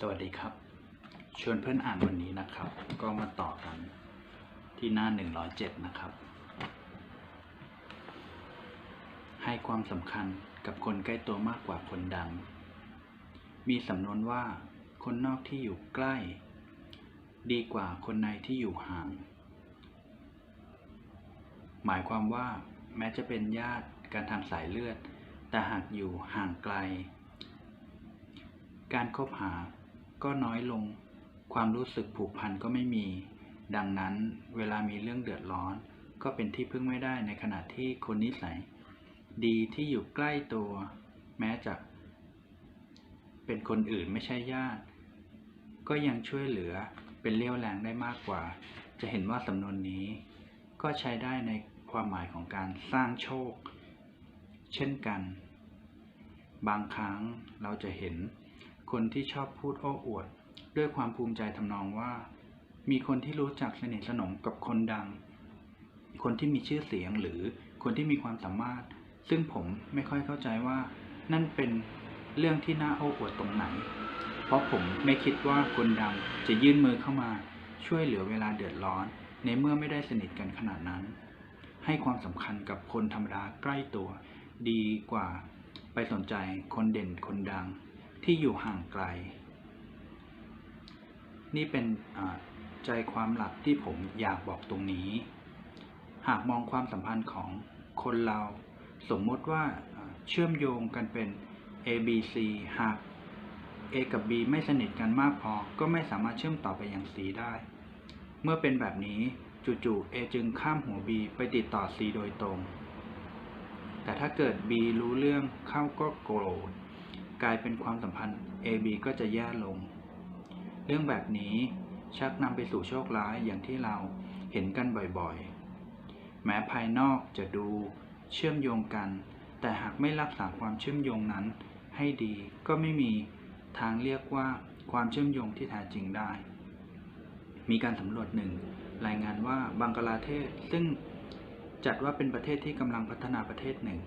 สวัสดีครับ ชวนเพื่อนอ่านวันนี้นะครับ ก็มาต่อกันที่หน้า 107 นะครับ ให้ความสำคัญกับคนใกล้ตัวมากกว่าคนดัง มีสำนวนว่าคนนอกที่อยู่ใกล้ ดีกว่าคนในที่อยู่ห่าง หมายความว่าแม้จะเป็นญาติการทางสายเลือด แต่หากอยู่ห่างไกล การคบหา ก็น้อยลง ความรู้สึกผูกพันก็ไม่มี ดังนั้นเวลามีเรื่องเดือดร้อน ก็เป็นที่พึ่งไม่ได้ในขณะที่คนนิสัย ดีที่อยู่ใกล้ตัว แม้จะเป็นคนอื่นไม่ใช่ญาติ ก็ยังช่วยเหลือเป็นเลี้ยวแรงได้มากกว่า จะเห็นว่าสำนวนนี้ ก็ใช้ได้ในความหมายของการสร้างโชค เช่นกัน บางครั้งเราจะเห็น คนที่ชอบพูดโอ้อวด ด้วยความภูมิใจทำนองว่า มีคนที่รู้จักสนิทสนมกับคนดัง คนที่มีชื่อเสียงหรือคนที่มีความสามารถ ซึ่งผมไม่ค่อยเข้าใจว่า นั่นเป็นเรื่องที่น่าโอ้อวดตรงไหน เพราะผมไม่คิดว่าคนดังจะยื่นมือเข้ามา ช่วยเหลือเวลาเดือดร้อน ในเมื่อไม่ได้สนิทกันขนาดนั้น ให้ความสำคัญกับคนธรรมดาใกล้ตัว ดีกว่า ไปสนใจคนเด่นคนดัง ที่อยู่ห่างไกล นี่เป็นใจความหลักที่ผมอยากบอกตรงนี้ หากมองความสัมพันธ์ของคนเรา สมมติว่าอ่าเชื่อมโยงกันเป็น A B C หาก A กับ B ไม่สนิทกันมากพอ ก็ไม่สามารถเชื่อมต่อไปยัง C ได้ เมื่อเป็นแบบนี้จู่ๆ A จึงข้ามหัว B ไปติดต่อ C โดยตรง แต่ถ้าเกิด B รู้เรื่องเข้าก็โกรธ กลายเป็นความสัมพันธ์ AB ก็จะแย่ลง เรื่องแบบนี้ชักนำไปสู่โชคร้ายอย่างที่เราเห็นกันบ่อยๆ แม้ภายนอกจะดูเชื่อมโยงกัน แต่หากไม่รักษาความเชื่อมโยงนั้นให้ดีก็ไม่มีทางเรียกว่าความเชื่อมโยงที่แท้จริงได้ มีการสำรวจหนึ่งรายงานว่าบังกลาเทศซึ่งจัดว่าเป็นประเทศที่กำลังพัฒนาประเทศหนึ่ง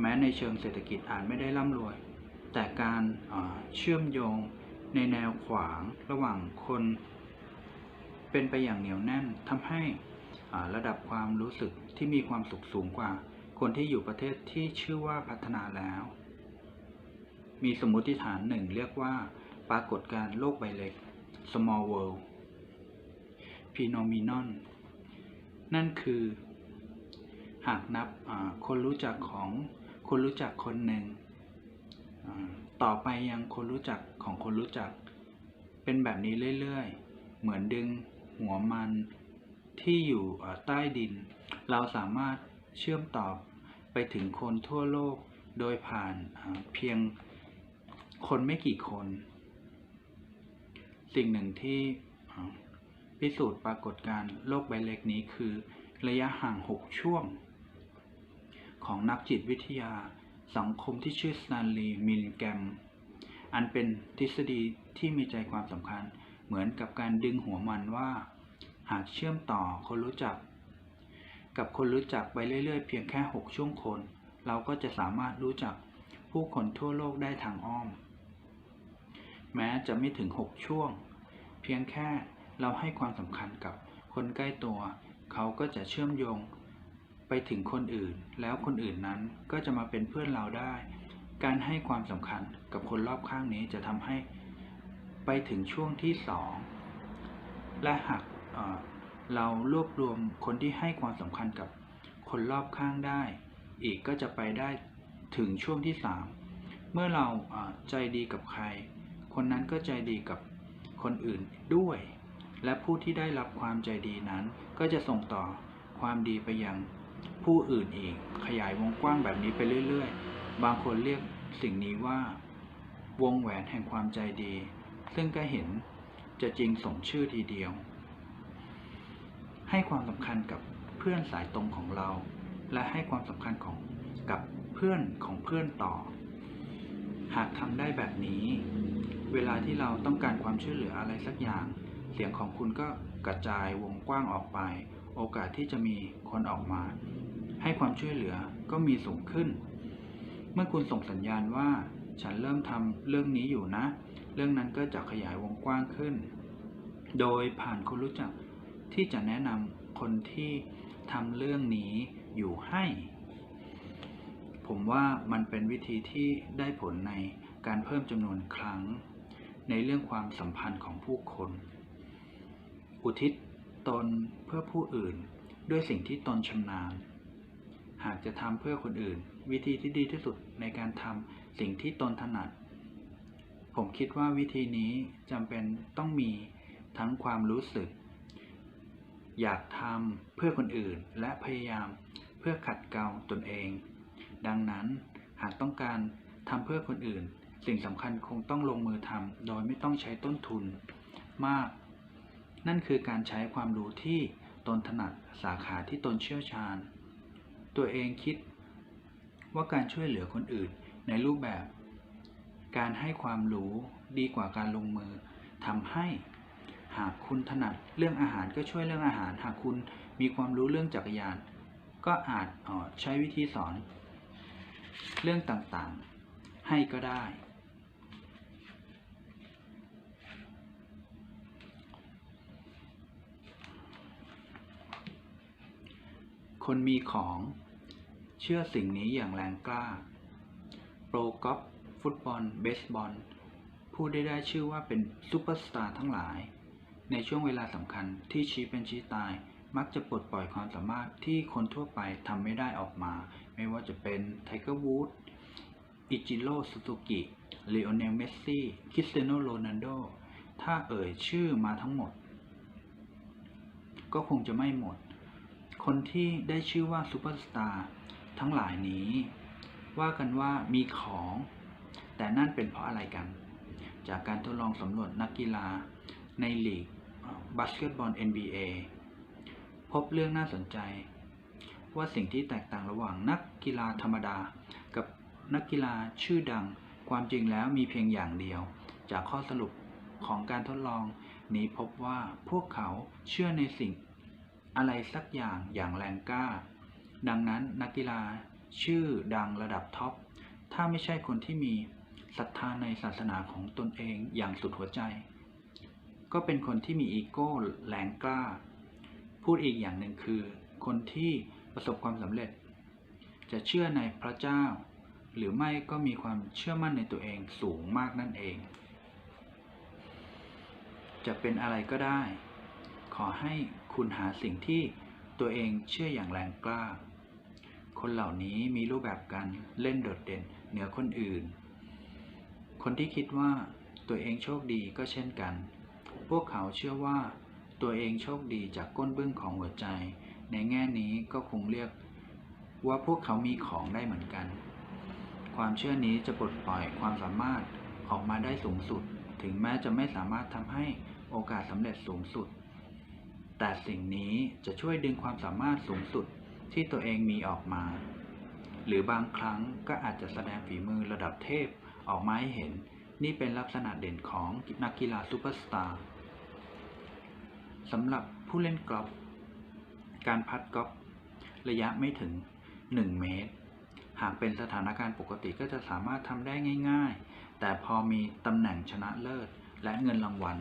แม้ในเชิงเศรษฐกิจอาจไม่ได้ร่ำรวย แต่การเชื่อมโยงในแนวขวางระหว่างคน เป็นไปอย่างเหนียวแน่นทำให้ระดับความรู้สึกที่มีความสุขสูงกว่า คนที่อยู่ประเทศที่ชื่อว่าพัฒนาแล้ว มีสมมติฐานหนึ่งเรียกว่า ปรากฏการณ์โลกใบเล็ก small world phenomenon นั่นคือ หากนับคนรู้จักของคนรู้จักคนหนึ่ง ต่อไปยังคนรู้จักของคนรู้จัก เป็นแบบนี้เรื่อยๆ เหมือนดึงหัวมันที่อยู่ใต้ดิน เราสามารถเชื่อมต่อไปถึงคนทั่วโลกโดยผ่านเพียงคนไม่กี่คน สิ่งหนึ่งที่พิสูจน์ปรากฏการณ์โลกใบเล็กนี้คือ ระยะห่าง 6 ช่วง ของนักจิตวิทยา สังคมที่ชื่อสแตนลีย์มิลแกรมอันเป็นทฤษฎีที่มีใจความสำคัญ เหมือนกับการดึงหัวมันว่า หากเชื่อมต่อคนรู้จัก กับคนรู้จักไปเรื่อยๆ เพียงแค่ 6 ช่วงคน เราก็จะสามารถรู้จักผู้คนทั่วโลกได้ทางอ้อม แม้จะไม่ถึง 6 ช่วง เพียงแค่เราให้ความสำคัญกับคนใกล้ตัว เขาก็จะเชื่อมโยง ไปถึงคนอื่น แล้วคนอื่นนั้นก็จะมาเป็นเพื่อนเราได้ การให้ความสำคัญกับคนรอบข้างนี้จะทำให้ไปถึงช่วงที่สองและหากเเรารวบรวมคนที่ให้ความสำคัญกับคนรอบข้างได้ อีกก็จะไปได้ถึงช่วงที่สามเมื่อเราเอ่อใจดีกับใคร คนนั้นก็ใจดีกับคนอื่นด้วย และผู้ที่ได้รับความใจดีนั้น ก็จะส่งต่อความดีไปยัง ผู้อื่นอีก ขยายวงกว้างแบบนี้ไปเรื่อยๆ บางคนเรียกสิ่งนี้ว่า วงแหวนแห่งความใจดี ซึ่งก็เห็นจะจริงสมชื่อทีเดียว ให้ความสำคัญกับเพื่อนสายตรงของเรา และให้ความสำคัญของกับเพื่อนของเพื่อนต่อ หากทำได้แบบนี้ เวลาที่เราต้องการความช่วยเหลืออะไรสักอย่าง เสียงของคุณก็กระจายวงกว้างออกไป โอกาสที่จะมีคนออกมา ให้ความช่วยเหลือก็มีสูงขึ้น เมื่อคุณส่งสัญญาณว่า ฉันเริ่มทำเรื่องนี้อยู่นะ เรื่องนั้นก็จะขยายวงกว้างขึ้น โดยผ่านคนรู้จักที่จะแนะนำคนที่ทำเรื่องนี้อยู่ให้ ผมว่ามันเป็นวิธีที่ได้ผลในการเพิ่มจำนวนครั้ง ในเรื่องความสัมพันธ์ของผู้คน อุทิศ ตนเพื่อผู้อื่น ด้วยสิ่งที่ตนชำนาญ หากจะทำเพื่อคนอื่น วิธีที่ดีที่สุดในการทำสิ่งที่ตนถนัด ผมคิดว่าวิธีนี้จำเป็นต้องมีทั้งความรู้สึก อยากทำเพื่อคนอื่นและพยายามเพื่อขัดเกลาตนเอง ดังนั้นหากต้องการทำเพื่อคนอื่น สิ่งสำคัญคงต้องลงมือทำโดยไม่ต้องใช้ต้นทุน มาก นั่นคือการใช้ความรู้ที่ตนถนัดสาขาที่ตนเชี่ยวชาญ ตัวเองคิดว่าการช่วยเหลือคนอื่นในรูปแบบ การให้ความรู้ดีกว่าการลงมือทำให้หากคุณถนัดเรื่องอาหารก็ช่วยเรื่องอาหาร หากคุณมีความรู้เรื่องจักรยาน ก็อาจออใช้วิธีสอน เรื่องต่างๆ ให้ก็ได้ คนมีของ เชื่อสิ่งนี้อย่างแรงกล้า โปรกอล์ฟฟุตบอล เบสบอล ผู้ได้ได้ชื่อว่าเป็นซูเปอร์สตาร์ทั้งหลาย ในช่วงเวลาสำคัญที่ชี้เป็นชี้ตาย มักจะปลดปล่อยความสามารถที่คนทั่วไปทำไม่ได้ออกมา ไม่ว่าจะเป็นไทเกอร์วูดอิจิโร่สุซูกิเลโอเนลเมสซี่ คริสเตียโนโรนัลโด ถ้าเอ่ยชื่อมาทั้งหมด ก็คงจะไม่หมด คนที่ได้ชื่อว่าซูเปอร์สตาร์ทั้งหลายนี้ ว่ากันว่ามีของ แต่นั่นเป็นเพราะอะไรกัน จากการทดลองสำรวจนักกีฬาในลีกบาสเกตบอล NBA พบเรื่องน่าสนใจ ว่าสิ่งที่แตกต่างระหว่างนักกีฬาธรรมดา กับนักกีฬาชื่อดังความจริงแล้วมีเพียงอย่างเดียว จากข้อสรุปของการทดลองนี้พบว่าพวกเขาเชื่อในสิ่ง อะไรสักอย่างอย่างแรงกล้า ดังนั้นนักกีฬาชื่อดังระดับท็อป ถ้าไม่ใช่คนที่มีศรัทธาในศาสนาของตนเองอย่างสุดหัวใจ ก็เป็นคนที่มีอีโก้แรงกล้า พูดอีกอย่างหนึ่งคือ คนที่ประสบความสำเร็จ จะเชื่อในพระเจ้า หรือไม่ก็มีความเชื่อมั่นในตัวเองสูงมากนั่นเอง จะเป็นอะไรก็ได้ ขอให้ คุณหาสิ่งที่ตัวเองเชื่ออย่างแรงกล้า คนเหล่านี้มีรูปแบบการเล่นโดดเด่นเหนือคนอื่น คนที่คิดว่าตัวเองโชคดีก็เช่นกัน พวกเขาเชื่อว่าตัวเองโชคดีจากก้นเบื้องของหัวใจ ในแง่นี้ก็คงเรียกว่าพวกเขามีของได้เหมือนกัน ความเชื่อนี้จะปลดปล่อยความสามารถออกมาได้สูงสุด ถึงแม้จะไม่สามารถทำให้โอกาสสำเร็จสูงสุด แต่สิ่งนี้จะช่วยดึงความสามารถสูงสุดที่ตัวเองมีออกมา หรือบางครั้งก็อาจจะแสดงฝีมือระดับเทพออกมาให้เห็น นี่เป็นลักษณะเด่นของนักกีฬาซูเปอร์สตาร์สำหรับผู้เล่นกอล์ฟการพัดกอล์ฟระยะไม่ถึง 1 เมตร หากเป็นสถานการณ์ปกติก็จะสามารถทำได้ง่าย ๆ แต่พอมีตำแหน่งชนะเลิศและเงินรางวัล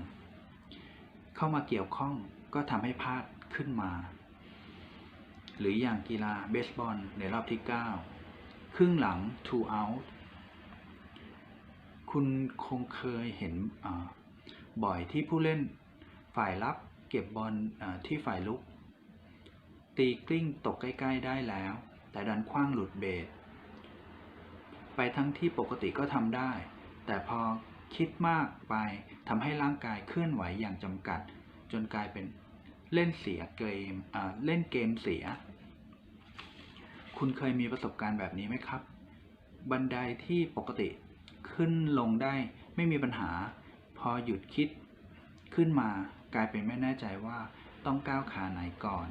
เข้ามาเกี่ยวข้อง ก็ทำให้พลาดขึ้นมา หรืออย่างกีฬาเบสบอลในรอบที่ 9 ครึ่งหลัง two out คุณคงเคยเห็นบ่อยที่ผู้เล่นฝ่ายรับเก็บบอลที่ฝ่ายลุก ตีกลิ้งตกใกล้ ๆ ได้แล้ว แต่ดันคว้างหลุดเบสไปทั้งที่ปกติก็ทำได้ แต่พอคิดมากไปทำให้ร่างกายเคลื่อนไหวอย่างจำกัด จนกลายเป็น เล่นเสียเกมเล่นเกมเสีย คุณเคยมีประสบการณ์แบบนี้ไหมครับ บันไดที่ปกติขึ้นลงได้ไม่มีปัญหา พอหยุดคิดขึ้นมากลายเป็นไม่แน่ใจว่าต้องก้าวขาไหนก่อน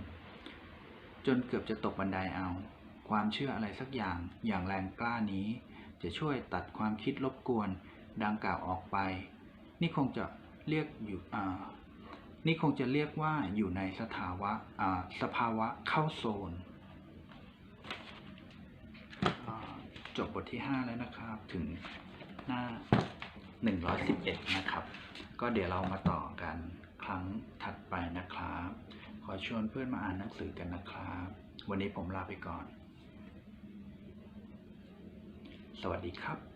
จนเกือบจะตกบันไดเอา ความเชื่ออะไรสักอย่างอย่างแรงกล้านี้ จะช่วยตัดความคิดรบกวนดังกล่าวออกไป นี่คงจะเรียกอยู่อ่า นี่คงจะเรียกว่าอยู่ในสภาวะสภาวะเข้าโซน จบบทที่ 5 แล้วนะครับถึงหน้า 111 นะครับ ก็เดี๋ยวเรามาต่อกันครั้งถัดไปนะครับ ขอชวนเพื่อนมาอ่านหนังสือกันนะครับ วันนี้ผมลาไปก่อน สวัสดีครับ